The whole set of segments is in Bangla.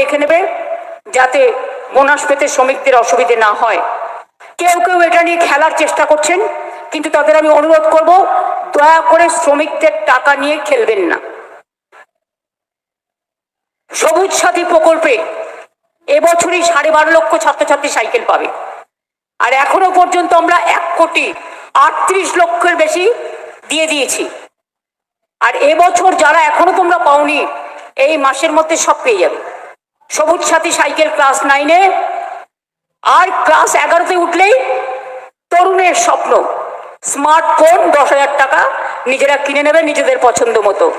দেখে নেবে যাতে বোনাস পেতে শ্রমিকদের অসুবিধে না হয়। কেউ কেউ এটা নিয়ে খেলার চেষ্টা করছেন, কিন্তু তাদের আমি অনুরোধ করব, দয়া করে শ্রমিকদের টাকা নিয়ে খেলবেন না। সবুজ সাথী প্রকল্পে এবছরই সাড়ে বারো লক্ষ ছাত্রছাত্রী সাইকেল পাবে। আর এখনও পর্যন্ত আমরা এক কোটি আটত্রিশ লক্ষের বেশি দিয়ে দিয়েছি। আর এবছর যারা এখনও তোমরা পাওনি, এই মাসের মধ্যে সব পেয়ে যাবে। সবুজ সাথী সাইকেল ক্লাস নাইনে। আর ক্লাস এগারোতে উঠলেই তরুণের স্বপ্ন। স্মার্টফোন দশ হাজার টাকা, নিজেরা কিনে নেবে নিজেদের পছন্দ মতো।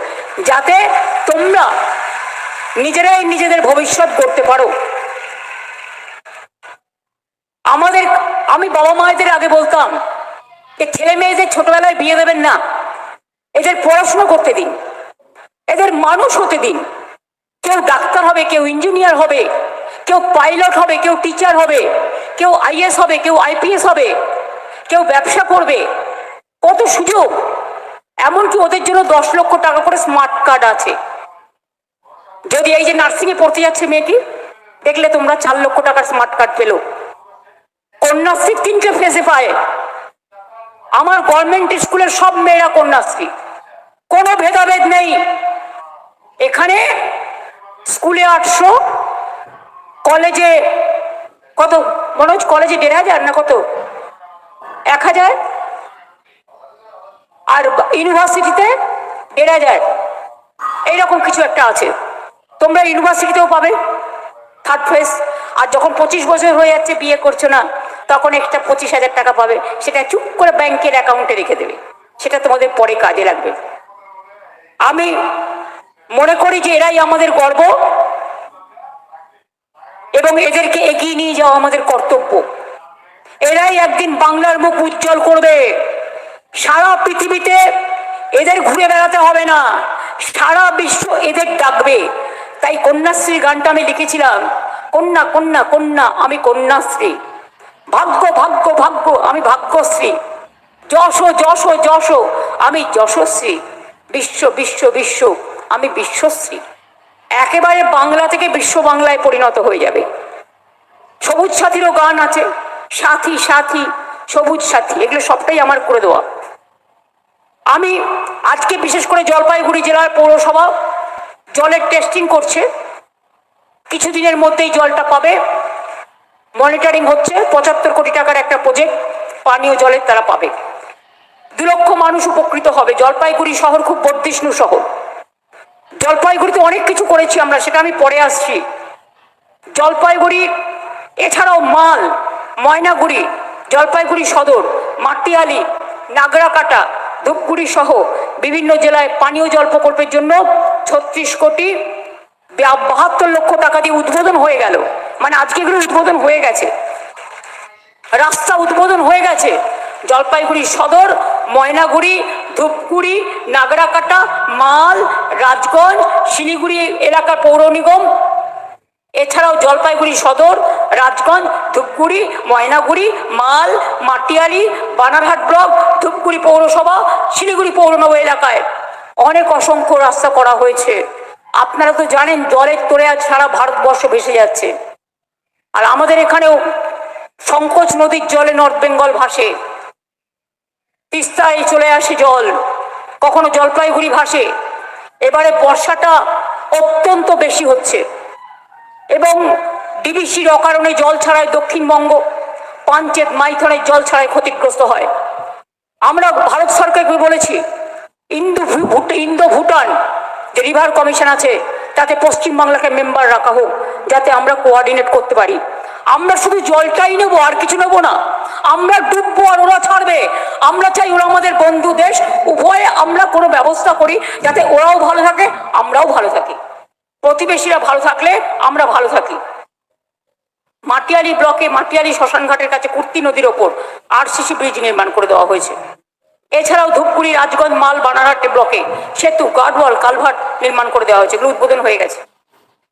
যাতে তোমরা নিজেরাই নিজেদের ভবিষ্যৎ গড়তে পারো। আমাদের, আমি বাবা মায়েদের আগে বলতাম যে ছেলে মেয়েদের ছোটবেলায় বিয়ে দেবেন না। এদের পড়াশোনা করতে দিন। এদের মানুষ হতে দিন। কেউ ডাক্তার হবে, কেউ ইঞ্জিনিয়ার হবে, কেউ পাইলট হবে, কেউ টিচার হবে, কেউ আইএস হবে, কেউ আইপিএস হবে, কেউ ব্যবসা করবে। কত সুযোগ! এমনকি ওদের জন্য দশ লক্ষ টাকা করে স্মার্ট কার্ড আছে। যদি এই যে নার্সিংয়ে পড়তে যাচ্ছে মেয়েটি, দেখলে তোমরা চার লক্ষ টাকার স্মার্ট কার্ড পেল। কন্যাশ্রী তিনটে ফেসে পায়। আমার গভর্নমেন্ট স্কুলের সব মেয়েরা কন্যাশ্রী। কোনো ভেদাভেদ নেই। এখানে স্কুলে আটশো, কলেজে কত? মনোজ, কলেজে দেড় হাজার না কত? এক হাজার? আর ইউনিভার্সিটিতে দেড় হাজার। এইরকম কিছু একটা আছে। তোমরা ইউনিভার্সিটিতেও পাবে। থার্ড ফেজ আর যখন পঁচিশ বছর হয়ে যাচ্ছে, বিয়ে করছ না, তখন একটা পঁচিশ হাজার টাকা পাবে। সেটা চুপ করে ব্যাংকের অ্যাকাউন্টে রেখে দেবে। সেটা তোমাদের পরে কাজে লাগবে। আমি মনে করি যে এরাই আমাদের গর্ব এবং এদেরকে এগিয়ে নিয়ে যাওয়া আমাদের কর্তব্য। এরাই একদিন বাংলার মুখ উজ্জ্বল করবে। সারা পৃথিবীতে এদের ঘুরে বেড়াতে হবে না। সারা বিশ্ব এদের ডাকবে। তাই কন্যাশ্রী গানটা আমি লিখেছিলাম। কন্যা কন্যা কন্যা, আমি কন্যাশ্রী। ভাগ্য ভাগ্য ভাগ্য, আমি ভাগ্যশ্রী। যশ যশ যশ, আমি যশশ্রী। বিশ্ব বিশ্ব বিশ্ব। আমি বিশ্বশ্রী। একেবারে বাংলা থেকে বিশ্ব বাংলায় পরিণত হয়ে যাবে। সবুজ সাথীরও গান আছে। সাথী সাথী, সবুজ সাথী, এগুলো সবটাই আমার করে দেওয়া। আমি আজকে বিশেষ করে জলপাইগুড়ি জেলার পৌরসভা জলের টেস্টিং করছে। কিছুদিনের মধ্যেই জলটা পাবে। মনিটরিং হচ্ছে। পঁচাত্তর কোটি টাকার একটা প্রজেক্ট পানীয় জলের তারা পাবে। দু লক্ষ মানুষ উপকৃত হবে। জলপাইগুড়ি শহর খুব বর্ধিষ্ণু শহর। জলপাইগুড়িতে অনেক কিছু করেছি আমরা, সেটা আমি পরে আসছি। জলপাইগুড়ি, এছাড়াও মাল, ময়নাগুড়ি, জলপাইগুড়ি সদর, মাটিয়ালি, নাগরাকাটা, ধূপগুড়ি সহ বিভিন্ন জেলায় পানীয় জল প্রকল্পের জন্য ছত্রিশ কোটি বাহাত্তর লক্ষ টাকা দিয়ে উদ্বোধন হয়ে গেল। মানে আজকে এগুলো উদ্বোধন হয়ে গেছে। রাস্তা উদ্বোধন হয়ে গেছে। জলপাইগুড়ি সদর, ময়নাগুড়ি ধূপগুড়ি, নাগরাকাটা, মাল, রাজগঞ্জ, শিলিগুড়ি এলাকার পৌর নিগম, এছাড়াও জলপাইগুড়ি সদর, রাজগঞ্জ, ধূপগুড়ি, ময়নাগুড়ি, মাল, মাটিয়ালি, বানারহাট ব্লক, ধূপগুড়ি পৌরসভা, শিলিগুড়ি পৌরনগর এলাকায়। অনেক অসংখ্য রাস্তা করা হয়েছে। আপনারা তো জানেন, জলের তোরে আজ সারা ভারতবর্ষ ভেসে যাচ্ছে। আর আমাদের এখানেও সংকোচ নদীর জলে নর্থ বেঙ্গল ভাসে। তিস্তায় চলে আসে জল। কখনো জলপাইগুড়ি ভাসে। এবারে বর্ষাটা অত্যন্ত বেশি হচ্ছে। এবং ডিবিসির অকারণে জল ছাড়ায় দক্ষিণবঙ্গ, পাঞ্চেত মাইথনের জল ছাড়ায় ক্ষতিগ্রস্ত হয়। আমরা ভারত সরকারকে বলেছি, ইন্দো ইন্দো ভুটান যে রিভার কমিশন আছে, তাতে পশ্চিমবাংলাকে মেম্বার রাখা হোক, যাতে আমরা কোঅর্ডিনেট করতে পারি। আমরা শুধু জলটাই নেব, আর কিছু নেব না। আমরা ডুববো আর ওরা ছাড়বে। আমরা চাই ওরা আমাদের বন্ধু দেশ, উভয়ে আমরা কোনো ব্যবস্থা করি যাতে ওরাও ভালো থাকে, আমরাও ভালো থাকি। প্রতিবেশীরা ভালো থাকলে আমরা ভালো থাকি। মাটিয়ালি ব্লকে মাটিয়ালি শ্মশানঘাটের কাছে কুর্তি নদীর ওপর আরসিসি ব্রিজ নির্মাণ করে দেওয়া হয়েছে। এছাড়াও ধূপগুড়ি, রাজগঞ্জ, মাল, বানারহাট ব্লকে সেতু, গার্ডওয়াল, কালভার্ট নির্মাণ করে দেওয়া হয়েছে। এগুলো উদ্বোধন হয়ে গেছে।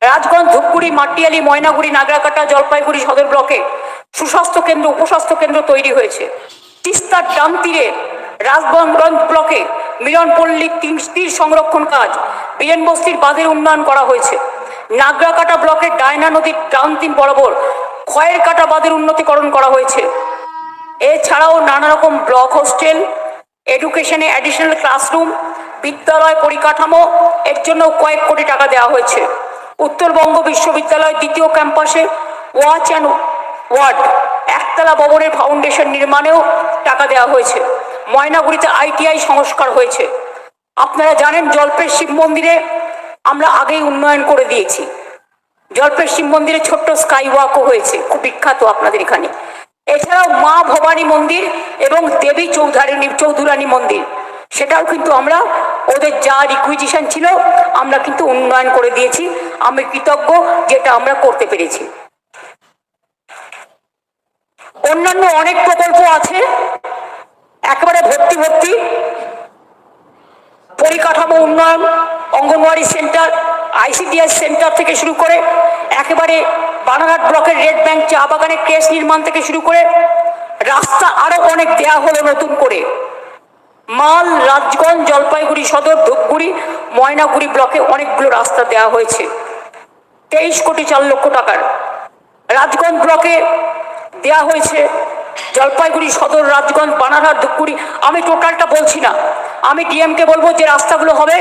রাজগঞ্জ, ধূপগুড়ি, মাটিয়ালি, ময়নাগুড়ি, নাগরাকাটা, জলপাইগুড়ি সদর ব্লকে সুস্বাস্থ্য কেন্দ্র, উপস্বাস্থ্য কেন্দ্র তৈরি হয়েছে। তিস্তার ডান তীরে রাজগঞ্জ ব্লকে মিলনপল্লী তীর তীর সংরক্ষণ কাজ, বীরেন বস্তির বাঁধের উন্নয়ন করা হয়েছে। নাগরাকাটা ব্লকের ডায়না নদীর ডাউন তিন বরাবর ক্ষয়ের কাটা বাঁধের উন্নতিকরণ করা হয়েছে। এছাড়াও নানা রকম ব্লক হোস্টেল, এডুকেশনে অ্যাডিশনাল ক্লাসরুম, বিদ্যালয় পরিকাঠামো, এর জন্য কয়েক কোটি টাকা দেওয়া হয়েছে। উত্তরবঙ্গ বিশ্ববিদ্যালয় দ্বিতীয় ক্যাম্পাসে ওয়াচ অ্যান্ড ওয়ার্ড। একতলা ভবনের ফাউন্ডেশন নির্মাণেও টাকা দেওয়া হয়েছে। ময়নাগুড়িতে আইটিআই সংস্কার হয়েছে। আপনারা জানেন জল্পের শিব মন্দিরে আমরা আগেই উন্নয়ন করে দিয়েছি। জল্পের শিব মন্দিরে ছোট্ট স্কাই ওয়াকও হয়েছে, খুব বিখ্যাত আপনাদের এখানে। এছাড়াও মা ভবানী মন্দির এবং দেবী চৌধারিণী, চৌধুরানী মন্দির। সেটাও কিন্তু আমরা, ওদের যা রিকুইজিশন ছিল, আমরা কিন্তু উন্নয়ন করে দিয়েছি। আমি কৃতজ্ঞ, যেটা আমরা করতে পেরেছি। অন্যান্য অনেক প্রকল্প আছে। একেবারে ভর্তি ভর্তি। পরিকাঠামো উন্নয়ন, অঙ্গনওয়াড়ি সেন্টার, আইসিডিএস সেন্টার থেকে শুরু করে একেবারে বানারহাট ব্লকের রেড ব্যাংক চা বাগানের কেস নির্মাণ থেকে শুরু করে রাস্তা আরও অনেক দেয়া হলো নতুন করে। মাল, রাজগঞ্জ, জলপাইগুড়ি সদর, ধূপগুড়ি, ময়নাগুড়ি ব্লকে অনেকগুলো রাস্তা দেওয়া হয়েছে। তেইশ কোটি চার লক্ষ টাকার। রাজগঞ্জ ব্লকে দেয়া হয়েছে। জলপাইগুড়ি সদর, রাজগঞ্জ, বানারহাট, ধূপগুড়ি। আমি টোটালটা বলছি না। আমি ডিএমকে বলব যে রাস্তাগুলো হবে,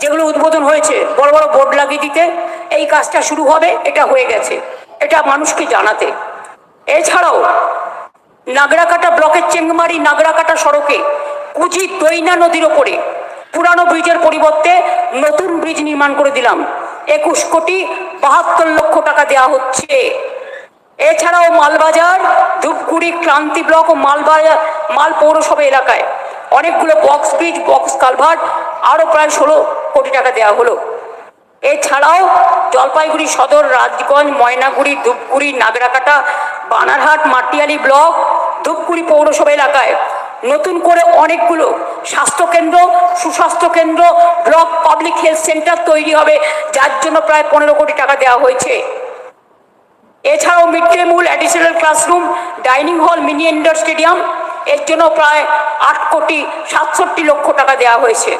যেগুলো উদ্বোধন হয়েছে, বড় বড় বোর্ড লাগিয়ে দিতে। এই কাজটা শুরু হবে, এটা হয়ে গেছে। এটা মানুষকে জানাতে। এছাড়াও, নাগরাকাটা ব্লকের চেংমারি নাগরাকাটা সড়কে, কুচি দৈনা নদীর ওপরে, পুরানো ব্রিজের পরিবর্তে নতুন ব্রিজ নির্মাণ করে দিলাম। একুশ কোটি বাহাত্তর লক্ষ টাকা দেওয়া হচ্ছে। এছাড়াও মালবাজার, ধূপগুড়ি, ক্রান্তি ব্লক ও মালবাজার, মাল পৌরসভা এলাকায় অনেকগুলো বক্স ব্রিজ বক্স কালভার্ট আরও প্রায় ষোলো কোটি টাকা দেওয়া হলো। এছাড়াও জলপাইগুড়ি সদর, রাজগঞ্জ, ময়নাগুড়ি, ধূপগুড়ি, নাগরাকাটা, বানারহাট, মাটিয়ালি ব্লক, ধূপগুড়ি পৌরসভা এলাকায় নতুন করে অনেকগুলো স্বাস্থ্যকেন্দ্র, সুস্বাস্থ্য কেন্দ্র, ব্লক পাবলিক হেলথ সেন্টার তৈরি হবে, যার জন্য প্রায় পনেরো কোটি টাকা দেওয়া হয়েছে। এছাড়াও mid day meal additional classroom dining hall mini indoor stadium এর জন্য প্রায় আট কোটি সাতষট্টি লক্ষ টাকা দেওয়া হয়েছে।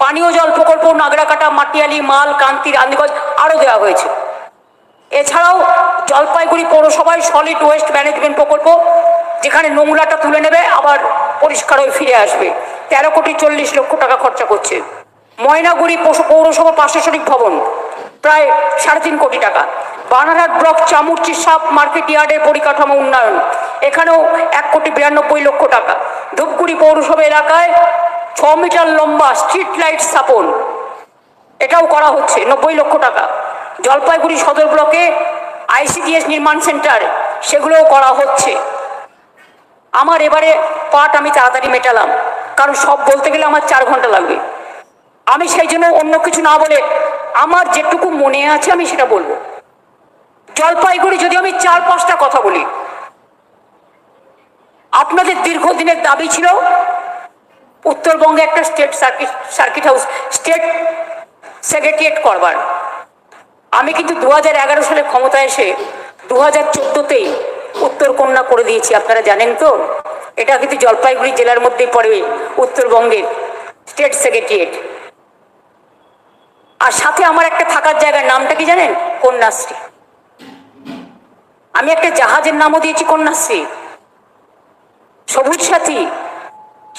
পানীয় জল প্রকল্প, নাগরাকাটা, মাটিয়ালি, মাল, কান্তি, রানীগঞ্জ আরও দেওয়া হয়েছে। এছাড়াও জলপাইগুড়ি পৌরসভায় সলিড ওয়েস্ট ম্যানেজমেন্ট প্রকল্প, যেখানে নোংরাটা তুলে নেবে, আবার পরিষ্কার হয়ে ফিরে আসবে। তেরো কোটি চল্লিশ লক্ষ টাকা খরচা করছে। ময়নাগুড়ি পৌরসভা প্রশাসনিক ভবন, প্রায় সাড়ে তিন কোটি টাকা। বানারহাট ব্লক চামুরচি সাপ মার্কেট ইয়ার্ডের পরিকাঠামো উন্নয়ন। এখানেও এক কোটি বিরানব্বই লক্ষ টাকা। ধূপগুড়ি পৌরসভা এলাকায় ছ মিটার লম্বা স্ট্রিট লাইট স্থাপন। এটাও করা হচ্ছে, নব্বই লক্ষ টাকা। জলপাইগুড়ি সদর ব্লকে আইসিডিএস নির্মাণ সেন্টার, সেগুলোও করা হচ্ছে। আমার এবারে পাট আমি তাড়াতাড়ি মেটালাম, কারণ সব বলতে গেলে আমার চার ঘণ্টা লাগবে। আমি সেই জন্য অন্য কিছু না বলে আমার যেটুকু মনে আছে আমি সেটা বলব। জলপাইগুড়ি যদি আমি চার পাঁচটা কথা বলি, আপনাদের দীর্ঘদিনের দাবি ছিল উত্তরবঙ্গে একটা state circuit circuit house state secretariat করবার। আমি কিন্তু দু হাজার এগারো সালে ক্ষমতায় এসে দু হাজার চোদ্দোতেই উত্তরকন্যা করে দিয়েছি, আপনারা জানেন তো? এটা কিন্তু জলপাইগুড়ি জেলার মধ্যেই পড়ে উত্তরবঙ্গের স্টেট সেক্রেটারিয়েট আর সাথে আমার একটা থাকার জায়গার নামটা কি জানেন? কন্যাশ্রী। আমি একটা জাহাজের নামও দিয়েছি, কন্যাশ্রী। সবুজ সাথী,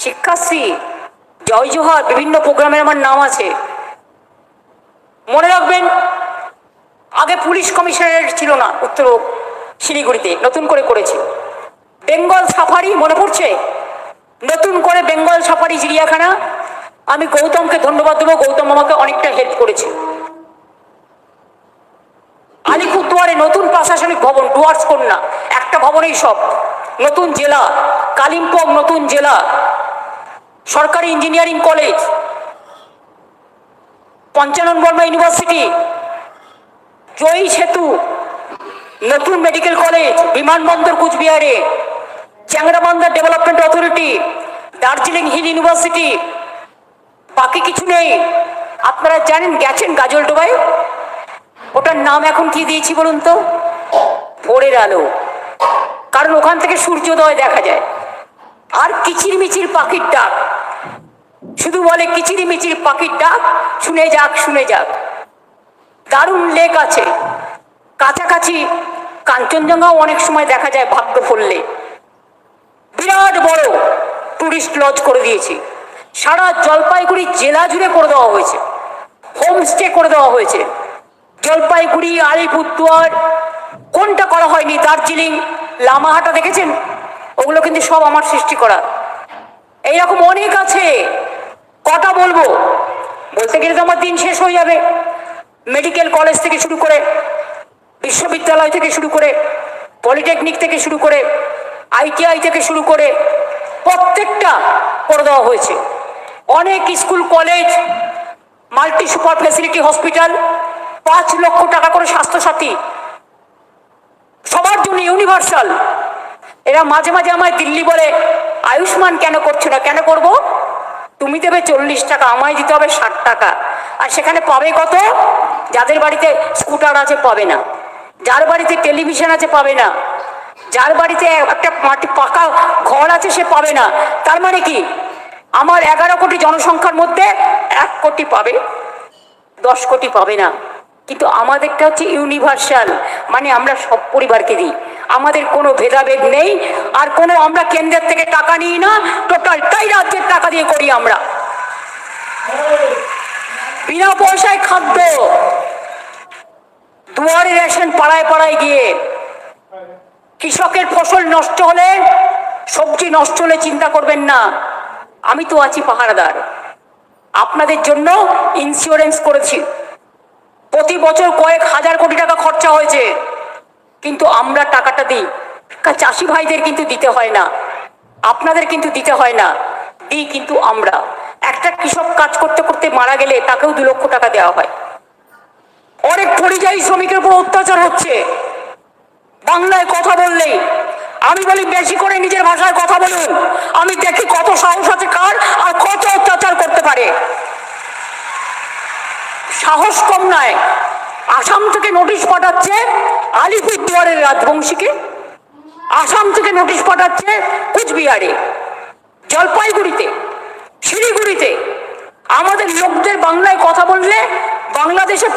শিক্ষাশ্রী, জয় জোহার, বিভিন্ন প্রোগ্রামের আমার নাম আছে। মনে রাখবেন, আগে পুলিশ কমিশনারেট ছিল না, উত্তর শিলিগুড়িতে, নতুন করে করেছে। বেঙ্গল সাফারি, মনে পড়ছে? নতুন করে বেঙ্গল সাফারি, চিড়িয়াখানা। আমি গৌতমকে ধন্যবাদ দেবো, গৌতম আমাকে অনেকটা হেল্প করেছে আলিপুরদুয়ারে নতুন প্রশাসনিক ভবন, ডুয়ার্স কন্যা, একটা ভবনেই সব। নতুন জেলা, কালিম্পং নতুন জেলা, সরকারি engineering college, Panchanan Barma university, Joyee Setu, নতুন মেডিকেল কলেজ, বিমানবন্দর কুচবিহারে Changrabandha development authority, Darjeeling hill university. বাকি কিছু নেই। আপনারা জানেন, গেছেন গাজলডোবায়? ওটার নাম এখন কি দিয়েছি বলুন তো? ভোরের আলো। কারণ ওখান থেকে সূর্যোদয় দেখা যায়। আর কিচির মিচির পাখির ডাক। শুধু বলে কিচিরি মিচির পাখির ডাক, শুনে যাক শুনে যাক। দারুণ লেক আছে। কাছাকাছি কাঞ্চনজঙ্ঘাও অনেক সময় দেখা যায় ভাগ্য ফললে। বিরাট বড় টুরিস্ট লজ করে দিয়েছি। সারা জলপাইগুড়ি জেলা জুড়ে করে দেওয়া হয়েছে। হোমস্টে করে দেওয়া হয়েছে। জলপাইগুড়ি, আলিপুরদুয়ার, কোনটা করা হয়নি? দার্জিলিং, লামাহাটা দেখেছেন? ওগুলো কিন্তু সব আমার সৃষ্টি করা। এইরকম অনেক আছে। কটা বলব? বলতে গেলে তো আমার দিন শেষ হয়ে যাবে। মেডিকেল কলেজ থেকে শুরু করে, বিশ্ববিদ্যালয় থেকে শুরু করে, পলিটেকনিক থেকে শুরু করে, আইটিআই থেকে শুরু করে, প্রত্যেকটা করে দেওয়া হয়েছে। অনেক school, college, multi super facility hospital পাঁচ লক্ষ টাকা করে স্বাস্থ্যসাথী। সবার জন্য ইউনিভার্সাল এরা মাঝে মাঝে আমায় দিল্লি বলে, আয়ুষ্মান কেন করছ না? কেন করব? তুমি দেবে চল্লিশ টাকা, আমায় দিতে হবে ষাট টাকা। আর সেখানে পাবে কত? যাদের বাড়িতে স্কুটার আছে পাবে না। যার বাড়িতে টেলিভিশন আছে পাবে না। যার বাড়িতে একটা মাটি পাকা ঘর আছে সে পাবে না। তার মানে কি? আমার এগারো কোটি জনসংখ্যার মধ্যে এক কোটি পাবে, দশ কোটি পাবে না। কিন্তু আমাদেরটা হচ্ছে ইউনিভার্সাল মানে আমরা সব পরিবারকে দিই। আমাদের কোনো ভেদাভেদ নেই, আর কোনো আমরা কেন্দ্রের থেকে টাকা নিই না টোটালটাই রাজ্যের টাকা দিয়ে করি আমরা। বিনা পয়সায় খাদ্য। দুয়ারে রেশন পাড়ায় পাড়ায় গিয়ে কৃষকের ফসল নষ্ট হলে, সবজি নষ্ট হলে চিন্তা করবেন না। আমি তো আছি পাহারাদার। আপনাদের জন্য ইন্স্যুরেন্স করেছি। প্রতি বছর কয়েক হাজার কোটি টাকা খরচা হয়েছে। কিন্তু আমরা টাকাটা দিই। চাষি ভাইদের কিন্তু দিতে হয় না। আপনাদের কিন্তু দিতে হয় না। দিই কিন্তু আমরা। একটা কৃষক কাজ করতে করতে মারা গেলে তাকেও দু লক্ষ টাকা দেওয়া হয়। অনেক পরিযায়ী শ্রমিকের উপর অত্যাচার হচ্ছে। বাংলায় কথা বললেই। আমি বলি, বেশি করে নিজের ভাষায় কথা বলুন। আমি দেখি কত সাহস আছে কার আর কত অত্যাচার করতে পারে। সাহস কম নয়। আসাম থেকে নোটিশ পাঠাচ্ছে আলিপুরদুয়ারের রাজবংশীকে। আসাম থেকে নোটিশ পাঠাচ্ছে কুচবিহারে, জলপাইগুড়িতে, শিলিগুড়িতে। আমাদের লোকদের বাংলায় কথা বললে বাংলাদেশে